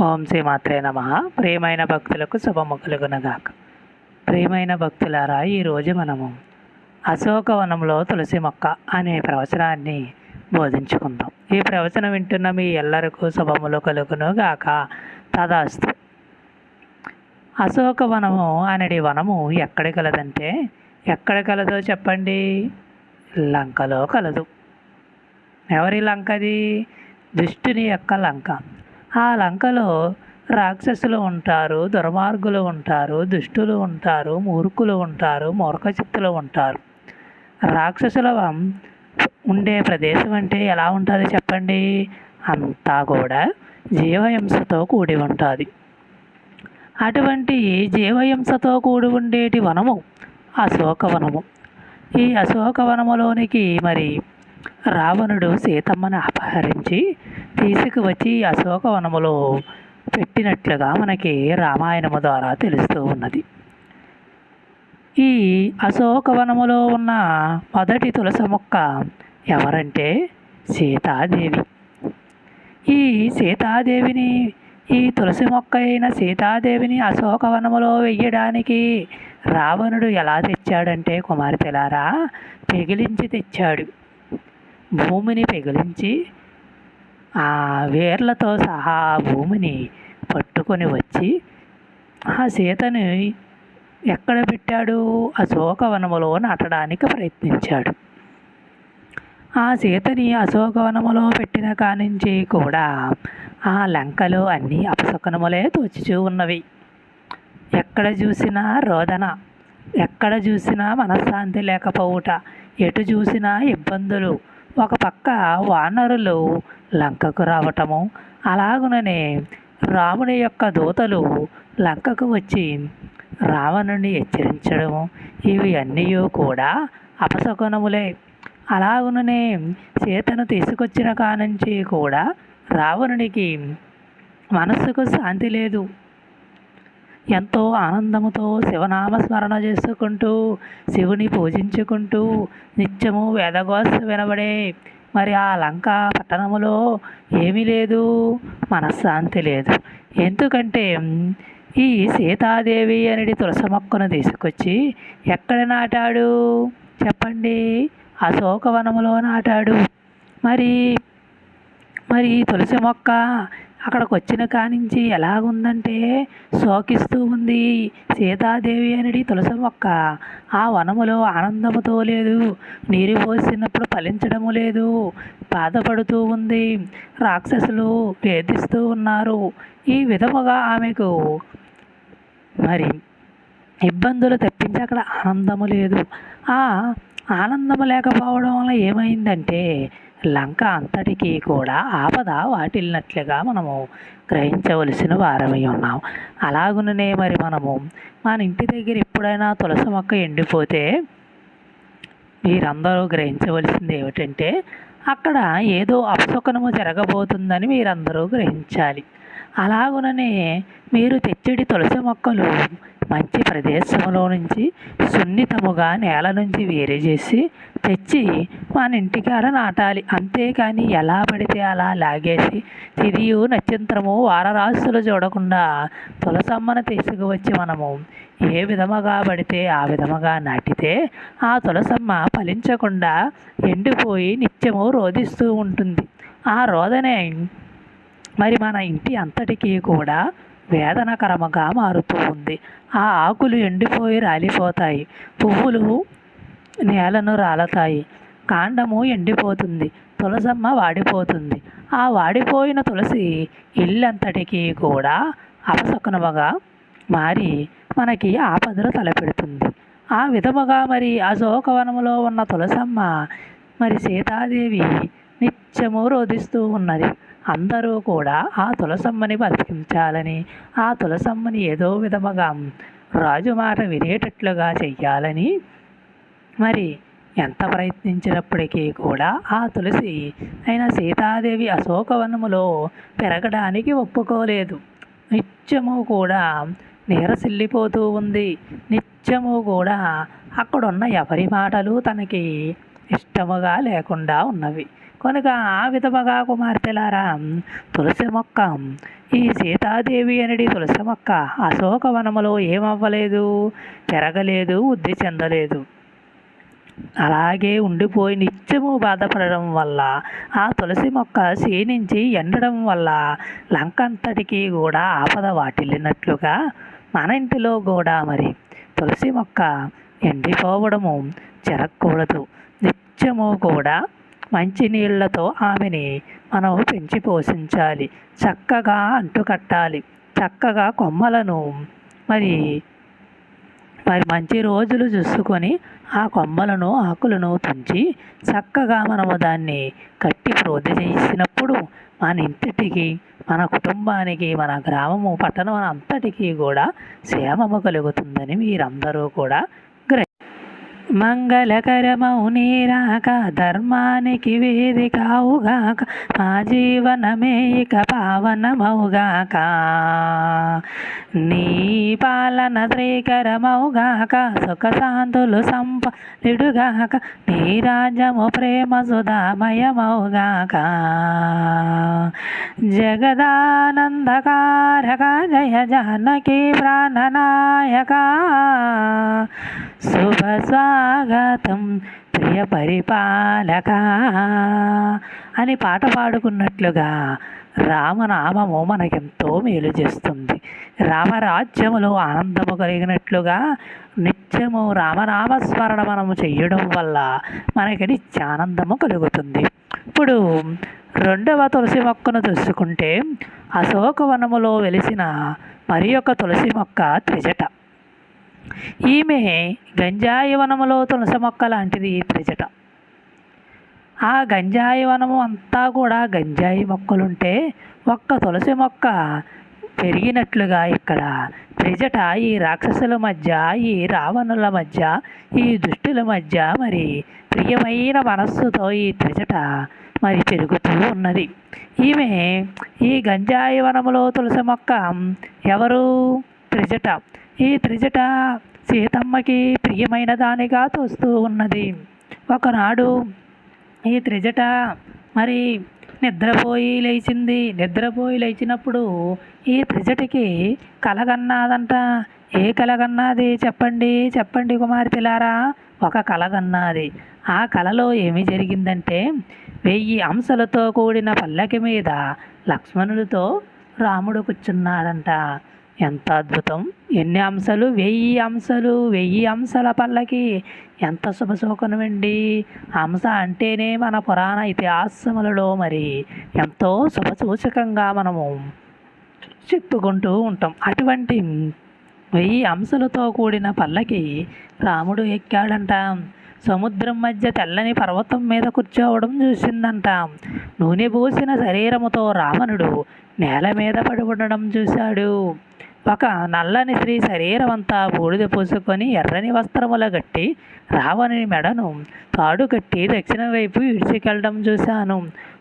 ఓం శ్రీ మాత్రే నమ. ప్రేమైన భక్తులకు శుభము కలుగునగాక. భక్తులారా ఈరోజు మనము అశోకవనంలో తులసి మొక్క అనే ప్రవచనాన్ని బోధించుకుందాం. ఈ ప్రవచనం వింటున్న మీ ఎల్లరికూ శుభములు కలుగును గాక తదాస్తు. అశోకవనము అనేది వనము ఎక్కడ కలదంటే ఎక్కడ కలదో చెప్పండి? లంకలో కలదు. ఎవరి లంకది? దుష్టుని యొక్క లంక. ఆ లంకలో రాక్షసులు ఉంటారు దుర్మార్గులు ఉంటారు దుష్టులు ఉంటారు మూర్ఖులు ఉంటారు మూర్ఖచిత్తులు ఉంటారు. రాక్షసులవం ఉండే ప్రదేశం అంటే ఎలా ఉంటుంది చెప్పండి? అంతా కూడా జీవహింసతో కూడి ఉంటుంది. అటువంటి జీవహింసతో కూడి ఉండేటి వనము అశోకవనము. ఈ అశోకవనములోనికి మరి రావణుడు సీతమ్మని అపహరించి తీసుకువచ్చి అశోకవనములో పెట్టినట్లుగా మనకి రామాయణము ద్వారా తెలుస్తూ ఉన్నది. ఈ అశోకవనములో ఉన్న మొదటి తులసి మొక్క ఎవరంటే సీతాదేవి. ఈ సీతాదేవిని ఈ తులసి మొక్క అయిన సీతాదేవిని అశోకవనములో వెయ్యడానికి రావణుడు ఎలా తెచ్చాడంటే కుమార్తెలారా పెగిలించి తెచ్చాడు. భూమిని పెగిలించి ఆ వేర్లతో సహా భూమిని పట్టుకొని వచ్చి ఆ సీతని ఎక్కడ పెట్టాడు? అశోకవనములో నాటడానికి ప్రయత్నించాడు. ఆ సీతని అశోకవనములో పెట్టిన కానించి కూడా ఆ లంకలో అన్నీ అపశకునములే తోచుచూ ఉన్నవి. ఎక్కడ చూసినా రోదన ఎక్కడ చూసినా మనశ్శాంతి లేకపోవుట ఎటు చూసినా ఇబ్బందులు ఒక పక్క వానరులు లంకకు రావటము అలాగుననే రాముని యొక్క దూతలు లంకకు వచ్చి రావణుని హెచ్చరించడము. ఇవి అన్నీ కూడా అపశకునములే. అలాగుననే సీతను తీసుకొచ్చిన కానుంచి కూడా రావణునికి మనస్సుకు శాంతి లేదు. ఎంతో ఆనందముతో శివనామ స్మరణ చేసుకుంటూ శివుని పూజించుకుంటూ నిత్యము వేదఘోష వినబడే మరి ఆ లంక పట్టణములో ఏమీ లేదు మనశ్శాంతి లేదు. ఎందుకంటే ఈ సీతాదేవి అనేది తులసి మొక్కను తీసుకొచ్చి ఎక్కడ నాటాడు? చెప్పండి. అశోకవనములో నాటాడు. మరి మరి ఈ తులసి మొక్క అక్కడికి వచ్చిన కానించి ఎలాగుందంటే శోకిస్తూ ఉంది. సీతాదేవి అనేది తులసి మొక్క ఆ వనములో ఆనందముతో లేదు. నీరు పోసినప్పుడు ఫలించడము లేదు. బాధపడుతూ ఉంది. రాక్షసులు వేధిస్తూ ఉన్నారు. ఈ విధముగా ఆమెకు మరి ఇబ్బందులు తప్పించి అక్కడ ఆనందము లేదు. ఆ ఆనందము లేకపోవడం వల్ల ఏమైందంటే లంక అంతటికీ కూడా ఆపద వాటిల్లినట్లుగా మనము గ్రహించవలసిన వారమై ఉన్నాం. అలాగుననే మరి మనము మన ఇంటి దగ్గర ఎప్పుడైనా తులసి మొక్క ఎండిపోతే మీరందరూ గ్రహించవలసింది ఏమిటంటే అక్కడ ఏదో అపశకునము జరగబోతుందని మీరందరూ గ్రహించాలి. అలాగుననే మీరు తెచ్చడి తులసి మొక్కలు మంచి ప్రదేశంలో నుంచి సున్నితముగా నేల నుంచి వేరే చేసి తెచ్చి మన ఇంటికాడ నాటాలి. అంతేకాని ఎలా పడితే అలా లాగేసి తిరియు నక్షత్రము వారరాశులు చూడకుండా తులసమ్మను తీసుకువచ్చి మనము ఏ విధముగా పడితే ఆ విధముగా నాటితే ఆ తులసమ్మ ఫలించకుండా ఎండిపోయి నిత్యము రోధిస్తూ ఉంటుంది. ఆ రోదనే మరి మన ఇంటి అంతటికీ కూడా వేదనకరముగా మారుతూ ఉంది. ఆ ఆకులు ఎండిపోయి రాలిపోతాయి. పువ్వులు నేలను రాలతాయి. కాండము ఎండిపోతుంది. తులసమ్మ వాడిపోతుంది. ఆ వాడిపోయిన తులసి ఇల్లంతటికీ కూడా అపశకునముగా మారి మనకి ఆపదలు తలపెడుతుంది. ఆ విధముగా మరి అశోకవనములో ఉన్న తులసమ్మ మరి సీతాదేవి నిత్యము రోధిస్తూ ఉన్నది. అందరూ కూడా ఆ తులసమ్మని బతికించాలని ఆ తులసమ్మని ఏదో విధముగా రాజు మాట వినేటట్లుగా చెయ్యాలని. మరి ఎంత ప్రయత్నించినప్పటికీ కూడా ఆ తులసి అయిన సీతాదేవి అశోకవనములో పెరగడానికి ఒప్పుకోలేదు. నిత్యము కూడా నీరసిల్లిపోతూ ఉంది. నిత్యము కూడా అక్కడున్న ఎవరి మాటలు తనకి ఇష్టముగా లేకుండా ఉన్నవి. కనుక ఆ విధముగా కుమార్తెలారా తులసి మొక్క. ఈ సీతాదేవి అనేది తులసి మొక్క అశోకవనములో ఏమవ్వలేదు పెరగలేదు వృద్ధి చెందలేదు. అలాగే ఉండిపోయి నిత్యము బాధపడడం వల్ల ఆ తులసి మొక్క క్షీణించి ఎండడం వల్ల లంకంతటికి కూడా ఆపద వాటిల్లినట్లుగా మన ఇంటిలో కూడా మరి తులసి మొక్క ఎండిపోవడము జరగకూడదు. నిత్యము కూడా మంచినీళ్ళతో ఆమెని మనం పెంచి పోషించాలి. చక్కగా అంటుకట్టాలి చక్కగా కొమ్మలను మరి మరి మంచి రోజులు చూసుకొని ఆ కొమ్మలను ఆకులను తుంచి చక్కగా మనము దాన్ని కట్టి ప్రోధి చేసినప్పుడు మన ఇంటికి మన కుటుంబానికి మన గ్రామము పట్టణం అంతటికీ కూడా క్షేమము కలుగుతుందని మీరందరూ కూడా గ్రహి మంగళకరమౌ నీరాక ధర్మానికి వేదికావుగాక మా జీవనమే ఇక పావనమౌగాక నీ పాలన శ్రీకరమౌగాక సుఖ శాంతులు సంపలుగాక నీ రాజ్యము ప్రేమ సుధామయమౌగాక జగదానందకారక జయ జానకి ప్రాణనాయక. శుభ స్వాగతం ప్రియ పరిపాలక అని పాట పాడుకున్నట్లుగా రామనామము మనకెంతో మేలు చేస్తుంది. రామరాజ్యములో ఆనందము కలిగినట్లుగా నిత్యము రామనామస్మరణ మనము చెయ్యడం వల్ల మనకి నిత్య ఆనందము కలుగుతుంది. ఇప్పుడు రెండవ తులసి మొక్కను చూసుకుంటే అశోకవనములో వెలిసిన మరి యొక్క తులసి మొక్క త్రిజట. ఈమె గంజాయి వనములో తులసి మొక్క లాంటిది త్రిజట ఆ గంజాయి వనము అంతా కూడా గంజాయి మొక్కలుంటే ఒక్క తులసి మొక్క పెరిగినట్లుగా ఇక్కడ త్రిజట ఈ రాక్షసుల మధ్య ఈ రావణుల మధ్య ఈ దుష్టుల మధ్య మరి ప్రియమైన మనస్సుతో ఈ త్రిజట మరి పెరుగుతూ ఉన్నది. ఈమె ఈ గంజాయి వనములో తులసి మొక్క ఎవరు? త్రిజట ఈ త్రిజట సీతమ్మకి ప్రియమైన దానిగా తోస్తూ ఉన్నది. ఒకనాడు ఈ త్రిజట మరి నిద్రపోయి లేచింది. నిద్రపోయి లేచినప్పుడు ఈ త్రిజటికి కలగన్నాదంట. ఏ కలగన్నది? చెప్పండి చెప్పండి కుమార్తెలారా ఒక కలగన్నది. ఆ కలలో ఏమి జరిగిందంటే వెయ్యి అంశలతో కూడిన పల్లకి మీద లక్ష్మణుడితో రాముడు కూర్చున్నాడంట. ఎంత అద్భుతం. ఎన్ని అంశాలు? వెయ్యి అంశాలు వెయ్యి అంశాల పల్లకి ఎంత శుభశోకనమండి అంశ అంటేనే మన పురాణ ఇతిహాసములలో మరి ఎంతో శుభసూచకంగా మనము చెప్పుకుంటూ ఉంటాం. అటువంటి వెయ్యి అంశాలతో కూడిన పల్లకి రాముడు ఎక్కాడంట. సముద్రం మధ్య తెల్లని పర్వతం మీద కూర్చోవడం చూసిందంట. నూనె పోసిన శరీరముతో రావణుడు నేల మీద పడి ఉండడం చూశాడు. ఒక నల్లని స్త్రీ శరీరమంతా బూడిద పూసుకొని ఎర్రని వస్త్రముల గట్టి రావణుని మెడను తాడు కట్టి దక్షిణం వైపు ఇడిచికెళ్ళడం చూశాను.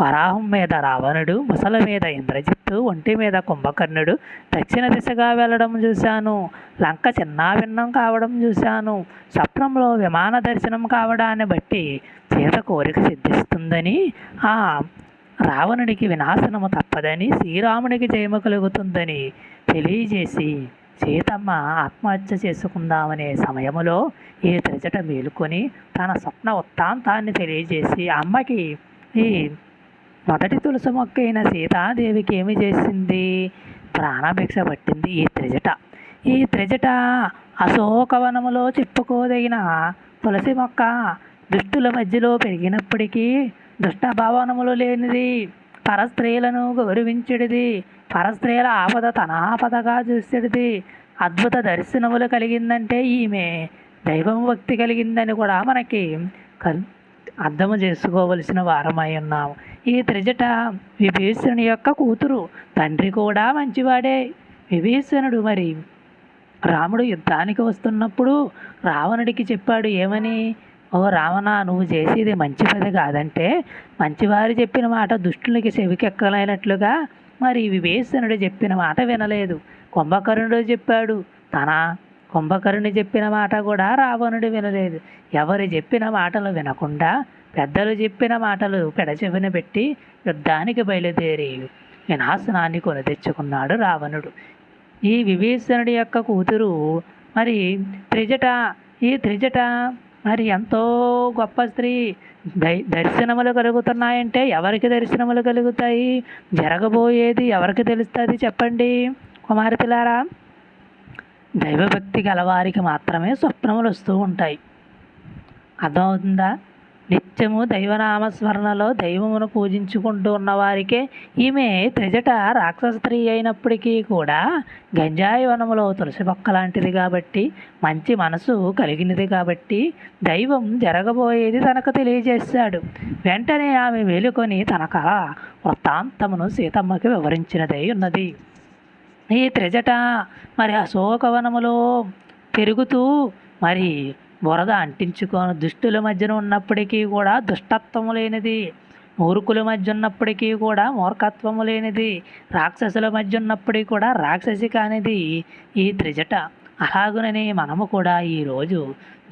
వరాహం మీద రావణుడు ముసల మీద ఇంద్రజిత్తు ఒంటి మీద కుంభకర్ణుడు దక్షిణ దిశగా వెళ్ళడం చూశాను. లంక చిన్నాభిన్నం కావడం చూశాను. స్వప్నంలో విమాన దర్శనం కావడాన్ని బట్టి సీత కోరిక సిద్ధిస్తుందని ఆ రావణుడికి వినాశనము తప్పదని శ్రీరామునికి జయము కలుగుతుందని తెలియజేసి సీతమ్మ ఆత్మహత్య చేసుకుందామనే సమయములో ఈ త్రిజట మేలుకొని తన స్వప్న వృత్తాంతాన్ని తెలియజేసి అమ్మకి ఈ మొదటి తులసి మొక్క అయిన సీతాదేవికి ఏమి చేసింది? ప్రాణభిక్ష పట్టింది ఈ త్రిజట. ఈ త్రిజట అశోకవనములో చెప్పుకోదగిన తులసి మొక్క దుష్టుల మధ్యలో పెరిగినప్పటికీ దుష్ట భావనములు లేనిది పరస్త్రీలను గౌరవించడిది పరస్త్రీల ఆపద తన ఆపదగా చూసేది అద్భుత దర్శనములు కలిగిందంటే ఈమె దైవం భక్తి కలిగిందని కూడా మనకి కల్ అర్థము చేసుకోవలసిన వారమై ఉన్నాము. ఈ త్రిజట విభీషణుని యొక్క కూతురు తండ్రి కూడా మంచివాడే. విభీషణుడు మరి రాముడు యుద్ధానికి వస్తున్నప్పుడు రావణుడికి చెప్పాడు ఏమని? ఓ రావణ నువ్వు చేసేది మంచి పని కాదంటే మంచివారు చెప్పిన మాట దుష్టులకి చెవికెక్కలేనట్లుగా మరి విభీషణుడు చెప్పిన మాట వినలేదు. కుంభకర్ణుడు చెప్పాడు తన కుంభకర్ణుడు చెప్పిన మాట కూడా రావణుడు వినలేదు. ఎవరు చెప్పిన మాటలు వినకుండా పెద్దలు చెప్పిన మాటలు పెడచెవిన పెట్టి యుద్ధానికి బయలుదేరి వినాశనాన్ని కొని తెచ్చుకున్నాడు రావణుడు. ఈ విభీషణుడి యొక్క కూతురు మరి త్రిజట ఈ త్రిజట మరి ఎంతో గొప్ప స్త్రీ. దై దర్శనములు కలుగుతున్నాయంటే ఎవరికి దర్శనములు కలుగుతాయి? జరగబోయేది ఎవరికి తెలుస్తుంది చెప్పండి కుమార్తెలారా దైవభక్తి గలవారికి మాత్రమే స్వప్నములు వస్తూ ఉంటాయి. అర్థమవుతుందా? నిత్యము దైవనామస్మరణలో దైవమును పూజించుకుంటూ ఉన్నవారికే ఈమె త్రిజట రాక్షస స్త్రీ అయినప్పటికీ కూడా గంజాయి వనములో తులసి పక్క లాంటిది కాబట్టి మంచి మనసు కలిగినది కాబట్టి దైవం జరగబోయేది తనకు తెలియజేశాడు. వెంటనే ఆమె మేలుకొని తన కళ వృత్తాంతమును సీతమ్మకి వివరించినదై ఉన్నది. ఈ త్రిజట మరి అశోకవనములో తిరుగుతూ మరి బురద అంటించుకొని దుష్టుల మధ్యన ఉన్నప్పటికీ కూడా దుష్టత్వము లేనిది మూర్ఖుల మధ్య ఉన్నప్పటికీ కూడా మూర్ఖత్వము లేనిది రాక్షసుల మధ్య ఉన్నప్పటికీ కూడా రాక్షసి కానిది ఈ త్రిజట. అలాగునని మనము కూడా ఈరోజు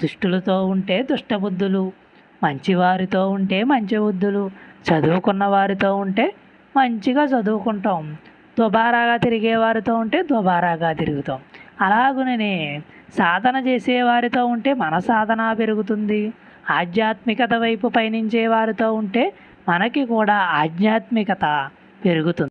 దుష్టులతో ఉంటే దుష్టబుద్ధులు మంచివారితో ఉంటే మంచి బుద్ధులు చదువుకున్న వారితో ఉంటే మంచిగా చదువుకుంటాం దుబారాగా తిరిగే వారితో ఉంటే దుబారాగా తిరుగుతాం. అలాగుననే సాధన చేసేవారితో ఉంటే మన సాధన పెరుగుతుంది. ఆధ్యాత్మికత వైపు పయనించే వారితో ఉంటే మనకి కూడా ఆధ్యాత్మికత పెరుగుతుంది.